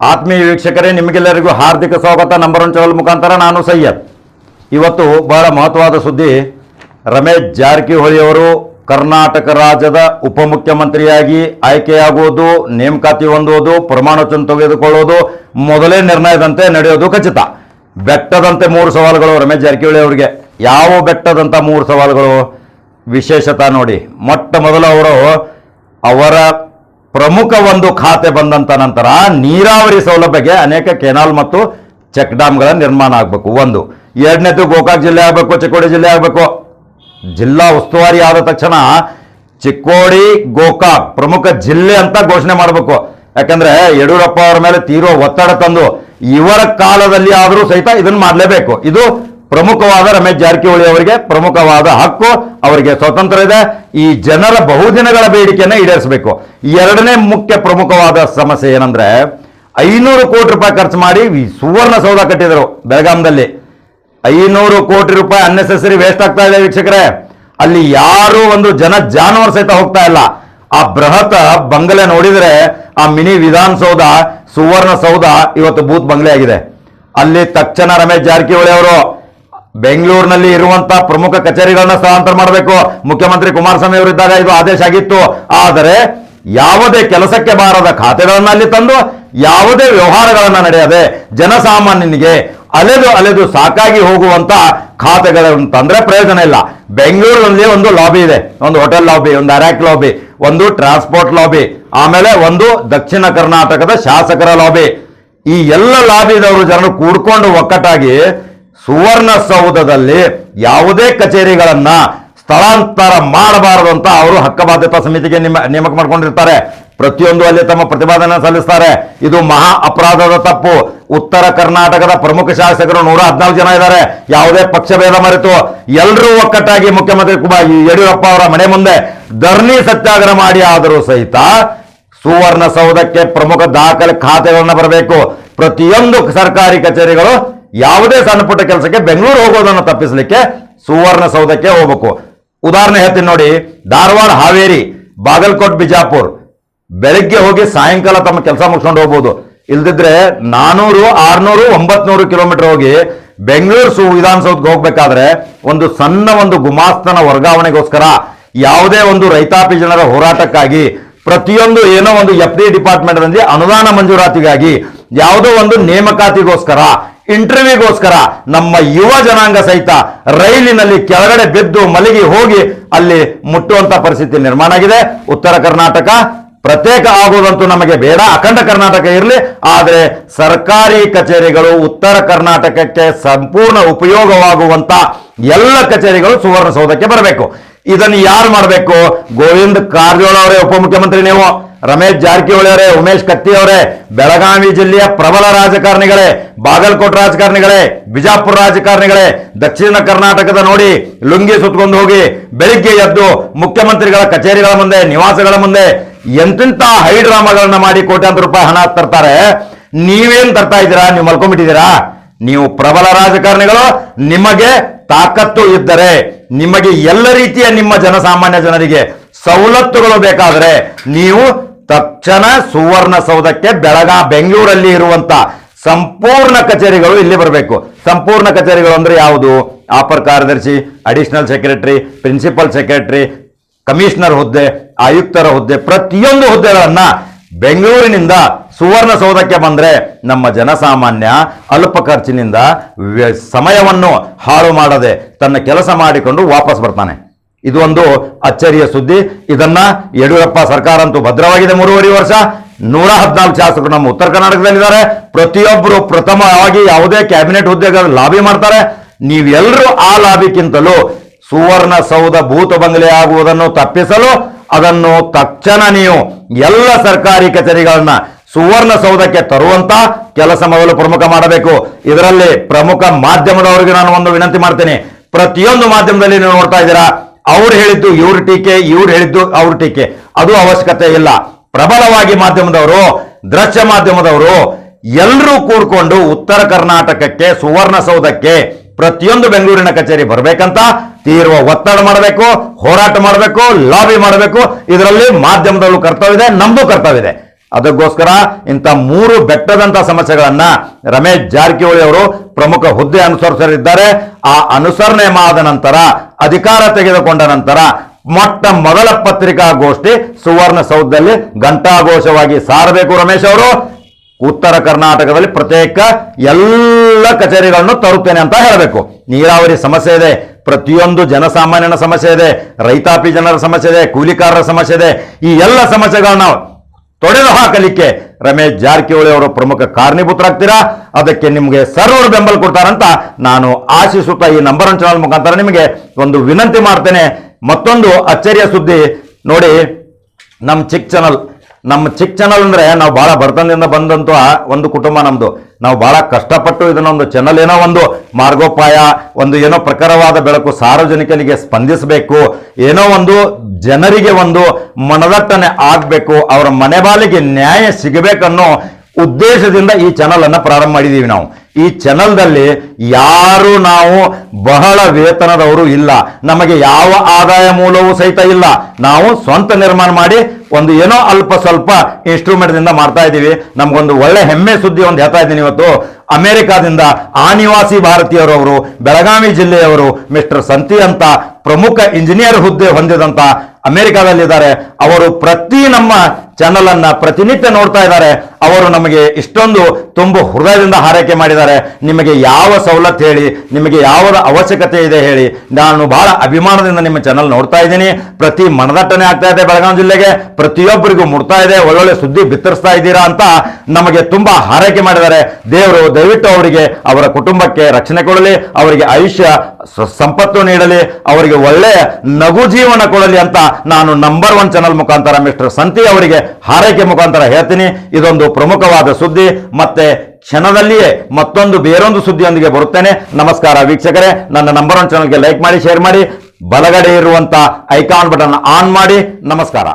ಆತ್ಮೀಯ ವೀಕ್ಷಕರೇ ನಿಮಗೆಲ್ಲರಿಗೂ ಹಾರ್ದಿಕ ಸ್ವಾಗತ. ನಂಬರ್ ಒನ್ ಚಾನಲ್ ಮುಖಾಂತರ ನಾನು ಸಯ್ಯದ್ ಇವತ್ತು ಬಹಳ ಮಹತ್ವವಾದ ಸುದ್ದಿ. ರಮೇಶ್ ಜಾರಕಿಹೊಳಿ ಅವರು ಕರ್ನಾಟಕ ರಾಜ್ಯದ ಉಪಮುಖ್ಯಮಂತ್ರಿಯಾಗಿ ಆಯ್ಕೆಯಾಗುವುದು, ನೇಮಕಾತಿ ಹೊಂದುವುದು ಪ್ರಮಾಣ ವಚನ ತೆಗೆದುಕೊಳ್ಳುವುದು ಮೊದಲೇ ನಿರ್ಣಯದಂತೆ ನಡೆಯೋದು ಖಚಿತ. ಬೆಟ್ಟದಂತೆ ಮೂರು ಸವಾಲುಗಳು ರಮೇಶ್ ಜಾರಕಿಹೊಳಿ ಅವರಿಗೆ. ಯಾವ ಬೆಟ್ಟದಂಥ ಮೂರು ಸವಾಲುಗಳು? ವಿಶೇಷತಾ ನೋಡಿ. ಮೊಟ್ಟ ಮೊದಲು ಅವರು ಅವರ ಪ್ರಮುಖ ಒಂದು ಖಾತೆ ಬಂದಂತ ನಂತರ ನೀರಾವರಿ ಸೌಲಭ್ಯಕ್ಕೆ ಅನೇಕ ಕೆನಾಲ್ ಮತ್ತು ಚೆಕ್ ಡ್ಯಾಮ್ಗಳ ನಿರ್ಮಾಣ ಆಗಬೇಕು. ಒಂದು, ಎರಡನೇದು ಗೋಕಾಕ್ ಜಿಲ್ಲೆ ಆಗಬೇಕು, ಚಿಕ್ಕೋಡಿ ಜಿಲ್ಲೆ ಆಗಬೇಕು. ಜಿಲ್ಲಾ ಉಸ್ತುವಾರಿ ಆದ ತಕ್ಷಣ ಚಿಕ್ಕೋಡಿ, ಗೋಕಾಕ್ ಪ್ರಮುಖ ಜಿಲ್ಲೆ ಅಂತ ಘೋಷಣೆ ಮಾಡಬೇಕು. ಯಾಕಂದ್ರೆ ಯಡಿಯೂರಪ್ಪ ಅವರ ಮೇಲೆ ತೀರೋ ಒತ್ತಡ ತಂದು ಇವರ ಕಾಲದಲ್ಲಿ ಆದರೂ ಸಹಿತ ಇದನ್ನು ಮಾಡಲೇಬೇಕು. ಇದು ಪ್ರಮುಖವಾದ ರಮೇಶ್ ಜಾರಕಿಹೊಳಿ ಅವರಿಗೆ ಪ್ರಮುಖವಾದ ಹಕ್ಕು, ಅವರಿಗೆ ಸ್ವತಂತ್ರ ಇದೆ. ಈ ಜನರ ಬಹುದಿನಗಳ ಬೇಡಿಕೆಯನ್ನು ಈಡೇರಿಸಬೇಕು. ಎರಡನೇ ಮುಖ್ಯ ಪ್ರಮುಖವಾದ ಸಮಸ್ಯೆ ಏನಂದ್ರೆ, ಐನೂರು ಕೋಟಿ ರೂಪಾಯಿ ಖರ್ಚು ಮಾಡಿ ಸುವರ್ಣ ಸೌಧ ಕಟ್ಟಿದರು ಬೆಳಗಾಂದಲ್ಲಿ. ಐನೂರು ಕೋಟಿ ರೂಪಾಯಿ ಅನ್ನೆಸೆಸರಿ ವೇಸ್ಟ್ ಆಗ್ತಾ ಇದೆ ವೀಕ್ಷಕರೇ. ಅಲ್ಲಿ ಯಾರು ಒಂದು ಜನ ಜಾನುವಾರು ಸಹಿತ ಹೋಗ್ತಾ ಇಲ್ಲ. ಆ ಬೃಹತ್ ಬಂಗಲೆ ನೋಡಿದ್ರೆ, ಆ ಮಿನಿ ವಿಧಾನಸೌಧ, ಸುವರ್ಣ ಸೌಧ ಇವತ್ತು ಬೂತ್ ಬಂಗಲೆ ಆಗಿದೆ. ಅಲ್ಲಿ ತಕ್ಷಣ ರಮೇಶ್ ಜಾರಕಿಹೊಳಿ ಅವರು ಬೆಂಗಳೂರಿನಲ್ಲಿ ಇರುವಂತಹ ಪ್ರಮುಖ ಕಚೇರಿಗಳನ್ನ ಸ್ಥಳಾಂತರ ಮಾಡಬೇಕು. ಮುಖ್ಯಮಂತ್ರಿ ಕುಮಾರಸ್ವಾಮಿ ಅವರಿದ್ದಾಗ ಇದು ಆದೇಶ ಆಗಿತ್ತು. ಆದರೆ ಯಾವುದೇ ಕೆಲಸಕ್ಕೆ ಬಾರದ ಖಾತೆಗಳನ್ನ ಅಲ್ಲಿ ತಂದು ಯಾವುದೇ ವ್ಯವಹಾರಗಳನ್ನ ನಡೆಯದೆ ಜನಸಾಮಾನ್ಯನಿಗೆ ಅಲೆದು ಅಲೆದು ಸಾಕಾಗಿ ಹೋಗುವಂತ ಖಾತೆಗಳನ್ನು ತಂದ್ರೆ ಪ್ರಯೋಜನ ಇಲ್ಲ. ಬೆಂಗಳೂರಿನಲ್ಲಿ ಒಂದು ಲಾಬಿ ಇದೆ. ಒಂದು ಹೋಟೆಲ್ ಲಾಬಿ, ಒಂದು ಅರ್ಯಾಕ್ ಲಾಬಿ, ಒಂದು ಟ್ರಾನ್ಸ್ಪೋರ್ಟ್ ಲಾಬಿ, ಆಮೇಲೆ ಒಂದು ದಕ್ಷಿಣ ಕರ್ನಾಟಕದ ಶಾಸಕರ ಲಾಬಿ. ಈ ಎಲ್ಲ ಲಾಬಿದವರು ಜನರು ಕೂಡ್ಕೊಂಡು ಒಕ್ಕಟ್ಟಾಗಿ ಸುವರ್ಣ ಸೌಧದಲ್ಲಿ ಯಾವುದೇ ಕಚೇರಿಗಳನ್ನು ಸ್ಥಳಾಂತರ ಮಾಡಬಾರದು ಅಂತ ಅವರು ಹಕ್ಕ ಬಾಧ್ಯತಾ ಸಮಿತಿಗೆ ನಿಮ್ಮ ನೇಮಕ ಮಾಡ್ಕೊಂಡಿರ್ತಾರೆ. ಪ್ರತಿಯೊಂದು ಅಲ್ಲಿ ತಮ್ಮ ಪ್ರತಿಪಾದನೆ ಸಲ್ಲಿಸ್ತಾರೆ. ಇದು ಮಹಾ ಅಪರಾಧದ ತಪ್ಪು. ಉತ್ತರ ಕರ್ನಾಟಕದ ಪ್ರಮುಖ ಶಾಸಕರು ನೂರ ಹದಿನಾಲ್ಕು ಜನ ಇದ್ದಾರೆ. ಯಾವುದೇ ಪಕ್ಷಭೇದ ಮರೆತು ಎಲ್ಲರೂ ಒಕ್ಕಟ್ಟಾಗಿ ಮುಖ್ಯಮಂತ್ರಿ ಕುಮಾರ್ ಯಡಿಯೂರಪ್ಪ ಅವರ ಮನೆ ಮುಂದೆ ಧರಣಿ ಸತ್ಯಾಗ್ರಹ ಮಾಡಿ ಆದರೂ ಸಹಿತ ಸುವರ್ಣ ಸೌಧಕ್ಕೆ ಪ್ರಮುಖ ದಾಖಲೆ ಖಾತೆಗಳನ್ನು ಬರಬೇಕು. ಪ್ರತಿಯೊಂದು ಸರ್ಕಾರಿ ಕಚೇರಿಗಳು ಯಾವುದೇ ಸಣ್ಣ ಪುಟ್ಟ ಕೆಲಸಕ್ಕೆ ಬೆಂಗಳೂರು ಹೋಗೋದನ್ನು ತಪ್ಪಿಸಲಿಕ್ಕೆ ಸುವರ್ಣ ಸೌಧಕ್ಕೆ ಹೋಗ್ಬೇಕು. ಉದಾಹರಣೆ ಹೇಳ್ತೀನಿ ನೋಡಿ, ಧಾರವಾಡ, ಹಾವೇರಿ, ಬಾಗಲಕೋಟ್, ಬಿಜಾಪುರ್. ಬೆಳಗ್ಗೆ ಹೋಗಿ ಸಾಯಂಕಾಲ ತಮ್ಮ ಕೆಲಸ ಮುಗಿಸ್ಕೊಂಡು ಹೋಗ್ಬೋದು. ಇಲ್ದಿದ್ರೆ ನಾನೂರು, ಆರ್ನೂರು, ಒಂಬತ್ನೂರು ಕಿಲೋಮೀಟರ್ ಹೋಗಿ ಬೆಂಗಳೂರು ಸು ವಿಧಾನಸೌಧಕ್ಕೆ ಹೋಗ್ಬೇಕಾದ್ರೆ ಒಂದು ಸಣ್ಣ ಒಂದು ಗುಮಾಸ್ತನ ವರ್ಗಾವಣೆಗೋಸ್ಕರ ಯಾವುದೇ ಒಂದು ರೈತಾಪಿ ಜನರ ಹೋರಾಟಕ್ಕಾಗಿ ಪ್ರತಿಯೊಂದು ಏನೋ ಒಂದು ಎಫ್ ಡಿ ಡಿಪಾರ್ಟ್ಮೆಂಟ್ನಲ್ಲಿ ಅನುದಾನ ಮಂಜೂರಾತಿಗಾಗಿ ಯಾವುದೋ ಒಂದು ನೇಮಕಾತಿಗೋಸ್ಕರ ಇಂಟರ್ವ್ಯೂಗೋಸ್ಕರ ನಮ್ಮ ಯುವ ಜನಾಂಗ ಸಹಿತ ರೈಲಿನಲ್ಲಿ ಕೆಳಗಡೆ ಬಿದ್ದು ಮಲಗಿ ಹೋಗಿ ಅಲ್ಲಿ ಮುಟ್ಟುವಂತ ಪರಿಸ್ಥಿತಿ ನಿರ್ಮಾಣ ಆಗಿದೆ. ಉತ್ತರ ಕರ್ನಾಟಕ ಪ್ರತ್ಯೇಕ ಆಗುವುದಂತೂ ನಮಗೆ ಬೇಡ. ಅಖಂಡ ಕರ್ನಾಟಕ ಇರಲಿ, ಆದರೆ ಸರ್ಕಾರಿ ಕಚೇರಿಗಳು ಉತ್ತರ ಕರ್ನಾಟಕಕ್ಕೆ ಸಂಪೂರ್ಣ ಉಪಯೋಗವಾಗುವಂತ ಎಲ್ಲ ಕಚೇರಿಗಳು ಸುವರ್ಣಸೌಧಕ್ಕೆ ಬರಬೇಕು. ಇದನ್ನು ಯಾರು ಮಾಡಬೇಕು? ಗೋವಿಂದ ಕಾರಜೋಳ ಅವರೇ ಉಪಮುಖ್ಯಮಂತ್ರಿ ನೀವು. ರಮೇಶ್ ಜಾರಕಿಹೊಳಿ ಅವರೇ ಉಮೇಶ್ ಕತ್ತಿ ಅವರೇ ಬೆಳಗಾವಿ ಜಿಲ್ಲೆಯ ಪ್ರಬಲ ರಾಜಕಾರಣಿಗಳೇ, ಬಾಗಲಕೋಟೆ ರಾಜಕಾರಣಿಗಳೇ, ಬಿಜಾಪುರ ರಾಜಕಾರಣಿಗಳೇ, ದಕ್ಷಿಣ ಕರ್ನಾಟಕದ ನೋಡಿ ಲುಂಗಿ ಸುತ್ತಕೊಂಡು ಹೋಗಿ ಬೆಳಿಗ್ಗೆ ಎದ್ದು ಮುಖ್ಯಮಂತ್ರಿಗಳ ಕಚೇರಿಗಳ ಮುಂದೆ, ನಿವಾಸಗಳ ಮುಂದೆ ಎಂತೆಂತ ಹೈಡ್ರಾಮಾಗಳನ್ನ ಮಾಡಿ ಕೋಟ್ಯಾಂತರ ರೂಪಾಯಿ ಹಣ ತರ್ತಾರೆ. ನೀವೇನ್ ತರ್ತಾ ಇದ್ದೀರಾ? ನೀವು ಮಲ್ಕೊಂಡ್ಬಿಟ್ಟಿದ್ದೀರಾ? ನೀವು ಪ್ರಬಲ ರಾಜಕಾರಣಿಗಳು, ನಿಮಗೆ ತಾಕತ್ತು ಇದ್ದರೆ, ನಿಮಗೆ ಎಲ್ಲ ರೀತಿಯ ನಿಮ್ಮ ಜನಸಾಮಾನ್ಯ ಜನರಿಗೆ ಸವಲತ್ತುಗಳು ಬೇಕಾದರೆ ನೀವು ತಕ್ಷಣ ಸುವರ್ಣ ಸೌಧಕ್ಕೆ ಬೆಳಗಾ ಬೆಂಗಳೂರಲ್ಲಿ ಇರುವಂತ ಸಂಪೂರ್ಣ ಕಚೇರಿಗಳು ಇಲ್ಲಿ ಬರಬೇಕು. ಸಂಪೂರ್ಣ ಕಚೇರಿಗಳು ಅಂದ್ರೆ ಯಾವುದು? ಆಪರ್ ಕಾರ್ಯದರ್ಶಿ additional secretary principal secretary commissioner ಹುದ್ದೆ, ಆಯುಕ್ತರ ಹುದ್ದೆ, ಪ್ರತಿಯೊಂದು ಹುದ್ದೆಗಳನ್ನ ಬೆಂಗಳೂರಿನಿಂದ ಸುವರ್ಣಸೌಧಕ್ಕೆ ಬಂದ್ರೆ ನಮ್ಮ ಜನಸಾಮಾನ್ಯ ಅಲ್ಪ ಖರ್ಚಿನಿಂದ ಸಮಯವನ್ನು ಹಾಳು ಮಾಡದೆ ತನ್ನ ಕೆಲಸ ಮಾಡಿಕೊಂಡು ವಾಪಸ್ ಬರ್ತಾನೆ. ಇದು ಒಂದು ಅಚ್ಚರಿಯ ಸುದ್ದಿ. ಇದನ್ನ ಯಡಿಯೂರಪ್ಪ ಸರ್ಕಾರ ಅಂತೂ ಭದ್ರವಾಗಿದೆ ಮೂರುವರೆ ವರ್ಷ. ನೂರ ಹದಿನಾಲ್ಕು ಶಾಸಕರು ನಮ್ಮ ಉತ್ತರ ಕರ್ನಾಟಕದಲ್ಲಿದ್ದಾರೆ. ಪ್ರತಿಯೊಬ್ಬರು ಪ್ರಥಮವಾಗಿ ಯಾವುದೇ ಕ್ಯಾಬಿನೆಟ್ ಹುದ್ದೆಗಳ ಲಾಬಿ ಮಾಡ್ತಾರೆ. ನೀವೆಲ್ಲರೂ ಆ ಲಾಬಿಕ್ಕಿಂತಲೂ ಸುವರ್ಣ ಸೌಧ ಭೂತ ಬಂಗಲೆ ಆಗುವುದನ್ನು ತಪ್ಪಿಸಲು ಅದನ್ನು ತಕ್ಷಣ ನೀವು ಎಲ್ಲ ಸರ್ಕಾರಿ ಕಚೇರಿಗಳನ್ನ ಸುವರ್ಣ ಸೌಧಕ್ಕೆ ತರುವಂತ ಕೆಲಸ ಮೊದಲು ಪ್ರಮುಖ ಮಾಡಬೇಕು. ಇದರಲ್ಲಿ ಪ್ರಮುಖ ಮಾಧ್ಯಮದವರಿಗೆ ನಾನು ಒಂದು ವಿನಂತಿ ಮಾಡ್ತೇನೆ. ಪ್ರತಿಯೊಂದು ಮಾಧ್ಯಮದಲ್ಲಿ ನೀವು ನೋಡ್ತಾ ಇದ್ದೀರಾ? ಅವ್ರು ಹೇಳಿದ್ದು, ಇವ್ರ ಟೀಕೆ, ಇವ್ರು ಹೇಳಿದ್ದು, ಅವ್ರ ಟೀಕೆ. ಅದು ಅವಶ್ಯಕತೆ ಇಲ್ಲ. ಪ್ರಬಲವಾಗಿ ಮಾಧ್ಯಮದವರು, ದೃಶ್ಯ ಮಾಧ್ಯಮದವರು ಎಲ್ಲರೂ ಕೂಡ್ಕೊಂಡು ಉತ್ತರ ಕರ್ನಾಟಕಕ್ಕೆ ಸುವರ್ಣಸೌಧಕ್ಕೆ ಪ್ರತಿಯೊಂದು ಬೆಂಗಳೂರಿನ ಕಚೇರಿ ಬರಬೇಕಂತ ತೀವ್ರ ಒತ್ತಡ ಮಾಡಬೇಕು, ಹೋರಾಟ ಮಾಡಬೇಕು, ಲಾಬಿ ಮಾಡಬೇಕು. ಇದರಲ್ಲಿ ಮಾಧ್ಯಮದಲ್ಲೂ ಕರ್ತವ್ಯ ಇದೆ, ನಮ್ದು ಕರ್ತವ್ಯ ಇದೆ. ಅದಕ್ಕೋಸ್ಕರ ಇಂಥ ಮೂರು ಬೆಟ್ಟದಂಥ ಸಮಸ್ಯೆಗಳನ್ನ ರಮೇಶ್ ಜಾರಕಿಹೊಳಿ ಅವರು ಪ್ರಮುಖ ಹುದ್ದೆ ಅನುಸರಿಸಲಿದ್ದಾರೆ. ಆ ಅನುಸರಣೆ ಮಾಡಿದ ನಂತರ, ಅಧಿಕಾರ ತೆಗೆದುಕೊಂಡ ನಂತರ ಮೊಟ್ಟ ಮೊದಲ ಪತ್ರಿಕಾಗೋಷ್ಠಿ ಸುವರ್ಣಸೌಧದಲ್ಲಿ ಘಂಟಾಘೋಷವಾಗಿ ಸಾರಬೇಕು ರಮೇಶ್ ಅವರು. ಉತ್ತರ ಕರ್ನಾಟಕದಲ್ಲಿ ಪ್ರತ್ಯೇಕ ಎಲ್ಲ ಕಚೇರಿಗಳನ್ನು ತರುತ್ತೇನೆ ಅಂತ ಹೇಳಬೇಕು. ನೀರಾವರಿ ಸಮಸ್ಯೆ ಇದೆ, ಪ್ರತಿಯೊಂದು ಜನಸಾಮಾನ್ಯನ ಸಮಸ್ಯೆ ಇದೆ, ರೈತಾಪಿ ಜನರ ಸಮಸ್ಯೆ ಇದೆ, ಕೂಲಿಕಾರರ ಸಮಸ್ಯೆ ಇದೆ. ಈ ಎಲ್ಲ ಸಮಸ್ಯೆಗಳನ್ನ ತೊಡೆದು ಹಾಕಲಿಕ್ಕೆ ರಮೇಶ್ ಜಾರಕಿಹೊಳಿ ಅವರು ಪ್ರಮುಖ ಕಾರಣೀಭೂತರಾಗ್ತೀರಾ? ಅದಕ್ಕೆ ನಿಮಗೆ ಸರ್ವರು ಬೆಂಬಲ ಕೊಡ್ತಾರಂತ ನಾನು ಆಶಿಸುತ್ತಾ ಈ ನಂಬರ್ ಒನ್ ಚಾನಲ್ ಮುಖಾಂತರ ನಿಮಗೆ ಒಂದು ವಿನಂತಿ ಮಾಡ್ತೇನೆ. ಮತ್ತೊಂದು ಅಚ್ಚರಿಯ ಸುದ್ದಿ ನೋಡಿ ನಮ್ಮ ಚಿಕ್ ಚಾನಲ್ ನಮ್ಮ ಚಿಕ್ಕ ಚಾನಲ್ ಅಂದ್ರೆ ನಾವು ಬಹಳ ಬರ್ತನದಿಂದ ಬಂದಂತ ಒಂದು ಕುಟುಂಬ ನಮ್ದು. ನಾವು ಬಹಳ ಕಷ್ಟಪಟ್ಟು ಇದನ್ನೊಂದು ಚಾನಲ್ ಏನೋ ಒಂದು ಮಾರ್ಗೋಪಾಯ, ಒಂದು ಏನೋ ಪ್ರಕಾರವಾದ ಬೆಳಕು ಸಾರ್ವಜನಿಕರಿಗೆ ಸ್ಪಂದಿಸಬೇಕು, ಏನೋ ಒಂದು ಜನರಿಗೆ ಒಂದು ಮನದಟ್ಟನೆ ಆಗಬೇಕು, ಅವರ ಮನೆ ಬಾಲಿಗೆ ನ್ಯಾಯ ಸಿಗಬೇಕನ್ನೋ ಉದ್ದೇಶದಿಂದ ಈ ಚಾನಲನ್ನು ಪ್ರಾರಂಭ ಮಾಡಿದ್ದೀವಿ ನಾವು. ಈ ಚಾನಲ್ದಲ್ಲಿ ಯಾರು ನಾವು ಬಹಳ ವೇತನದವರು ಇಲ್ಲ. ನಮಗೆ ಯಾವ ಆದಾಯ ಮೂಲವೂ ಸಹಿತ ಇಲ್ಲ. ನಾವು ಸ್ವಂತ ನಿರ್ಮಾಣ ಮಾಡಿ ಒಂದು ಏನೋ ಅಲ್ಪ ಸ್ವಲ್ಪ ಇನ್ಸ್ಟ್ರೂಮೆಂಟ್ ದಿಂದ ಮಾಡ್ತಾ ಇದ್ದೀವಿ. ನಮ್ಗೊಂದು ಒಳ್ಳೆ ಹೆಮ್ಮೆ ಸುದ್ದಿ ಒಂದು ಹೇಳ್ತಾ ಇದ್ದೀನಿ ಇವತ್ತು. ಅಮೆರಿಕಾದಿಂದ ಆನಿವಾಸಿ ಭಾರತೀಯರವರು, ಬೆಳಗಾವಿ ಜಿಲ್ಲೆಯವರು ಮಿಸ್ಟರ್ ಸಂತಿ ಅಂತ ಪ್ರಮುಖ ಇಂಜಿನಿಯರ್ ಹುದ್ದೆ ಹೊಂದಿದಂತ ಅಮೆರಿಕಾದಲ್ಲಿದ್ದಾರೆ. ಅವರು ಪ್ರತಿ ನಮ್ಮ ಚಾನಲ್ ಅನ್ನ ಪ್ರತಿನಿತ್ಯ ನೋಡ್ತಾ ಇದ್ದಾರೆ. ಅವರು ನಮಗೆ ಇಷ್ಟೊಂದು ತುಂಬ ಹೃದಯದಿಂದ ಹಾರೈಕೆ ಮಾಡಿದ್ದಾರೆ. ನಿಮಗೆ ಯಾವ ಸವಲತ್ತು ಹೇಳಿ, ನಿಮಗೆ ಯಾವ ಅವಶ್ಯಕತೆ ಇದೆ ಹೇಳಿ, ನಾನು ಬಹಳ ಅಭಿಮಾನದಿಂದ ನಿಮ್ಮ ಚಾನಲ್ ನೋಡ್ತಾ ಇದ್ದೀನಿ. ಪ್ರತಿ ಮನದಟ್ಟನೆ ಆಗ್ತಾ ಇದೆ ಬೆಳಗಾವಿ ಜಿಲ್ಲೆಗೆ. ಪ್ರತಿಯೊಬ್ಬರಿಗೂ ಮುಡ್ತಾ ಇದೆ, ಒಳ್ಳೊಳ್ಳೆ ಸುದ್ದಿ ಬಿತ್ತರಿಸ್ತಾ ಇದ್ದೀರಾ ಅಂತ ನಮಗೆ ತುಂಬಾ ಹಾರೈಕೆ ಮಾಡಿದ್ದಾರೆ. ದೇವರು ದಯವಿಟ್ಟು ಅವರಿಗೆ, ಅವರ ಕುಟುಂಬಕ್ಕೆ ರಕ್ಷಣೆ ಕೊಡಲಿ, ಅವರಿಗೆ ಆಯುಷ್ಯ ಸಂಪತ್ತು ನೀಡಲಿ, ಅವರಿಗೆ ಒಳ್ಳೆಯ ನಗು ಜೀವನ ಕೊಡಲಿ ಅಂತ ನಾನು ನಂಬರ್ ಒನ್ ಚಾನಲ್ ಮುಖಾಂತರ ಮಿಸ್ಟರ್ ಸಂತಿ ಅವರಿಗೆ ಹಾರೈಕೆ ಮುಖಾಂತರ ಹೇಳ್ತೀನಿ. ಇದೊಂದು ಪ್ರಮುಖವಾದ ಸುದ್ದಿ, ಮತ್ತೆ ಕ್ಷಣದಲ್ಲಿಯೇ ಮತ್ತೊಂದು ಬೇರೊಂದು ಸುದ್ದಿಯೊಂದಿಗೆ ಬರುತ್ತೇನೆ. ನಮಸ್ಕಾರ ವೀಕ್ಷಕರೇ, ನನ್ನ ನಂಬರ್ ಒನ್ ಚಾನಲ್ಗೆ ಲೈಕ್ ಮಾಡಿ ಶೇರ್ ಮಾಡಿ, ಬಲಗಡೆ ಇರುವಂತಹ ಐಕಾನ್ ಬಟನ್ ಆನ್ ಮಾಡಿ. ನಮಸ್ಕಾರ.